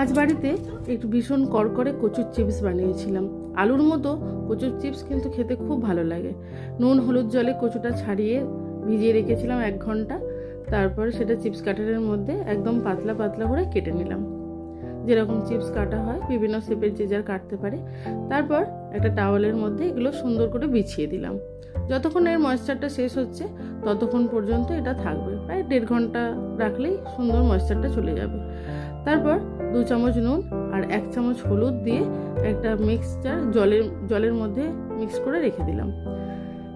আজ বাড়িতে একটু ভীষণ করকরে কচুর চিপস বানিয়েছিলাম। আলুর মতো কচুর চিপস কিন্তু খেতে খুব ভালো লাগে। নুন, হলুদ জলে কচুটা ছাড়িয়ে ভিজিয়ে রেখেছিলাম এক ঘণ্টা। তারপর সেটা চিপস কাটারের মধ্যে একদম পাতলা পাতলা করে কেটে নিলাম। যেরকম চিপস কাটা হয়, বিভিন্ন শেপের যে যার কাটতে পারে। তারপর একটা টাওয়ালের মধ্যে এগুলো সুন্দর করে বিছিয়ে দিলাম। যতক্ষণ এর ময়েশ্চারটা শেষ হচ্ছে, ততক্ষণ পর্যন্ত এটা থাকবে। প্রায় দেড় ঘণ্টা রাখলেই সুন্দর ময়েশ্চারটা চলে যাবে। তারপর দু চামচ নুন আর এক চামচ হলুদ দিয়ে একটা মিক্সচার জলের জলের মধ্যে মিক্স করে রেখে দিলাম।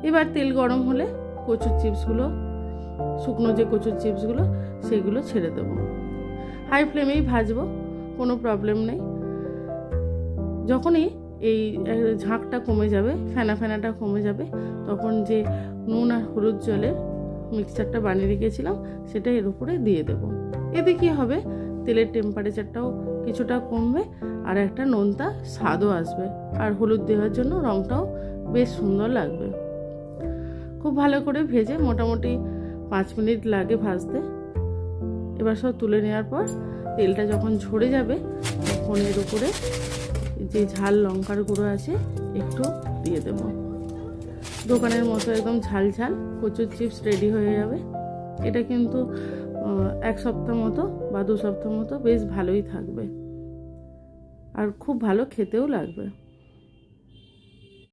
এবার তেল গরম হলে কচুর চিপসগুলো শুকনো যে কচুর চিপসগুলো সেগুলো ছেড়ে দেবো। হাই ফ্লেমেই ভাজবো, কোনো প্রবলেম নেই। যখনই এই ঝাঁকটা কমে যাবে, ফেনা ফেনাটা কমে যাবে, তখন যে নুন আর হলুদ জলের মিক্সচারটা বানিয়ে রেখেছিলাম, সেটা এর উপরে দিয়ে দেব। এতে কি হবে? তেলের টেম্পারেচারটাও কিছুটা কমবে আর একটা নোনতা স্বাদও আসবে। আর হলুদ দেওয়ার জন্য রঙটাও বেশ সুন্দর লাগবে। খুব ভালো করে ভেজে মোটামুটি পাঁচ মিনিট লাগে ভাজতে। এবার সব তুলে নেওয়ার পর তেলটা যখন ঝরে যাবে, তখন এর উপরে যে ঝাল লঙ্কার গুঁড়ো আছে একটু দিয়ে দেব। দোকানের মতো একদম ঝাল ঝাল কচুর চিপস রেডি হয়ে যাবে। এটা কিন্তু এক সপ্তাহ মতো বা দু সপ্তাহ মতো বেশ ভালোই থাকবে। আর খুব ভালো খেতেও লাগবে।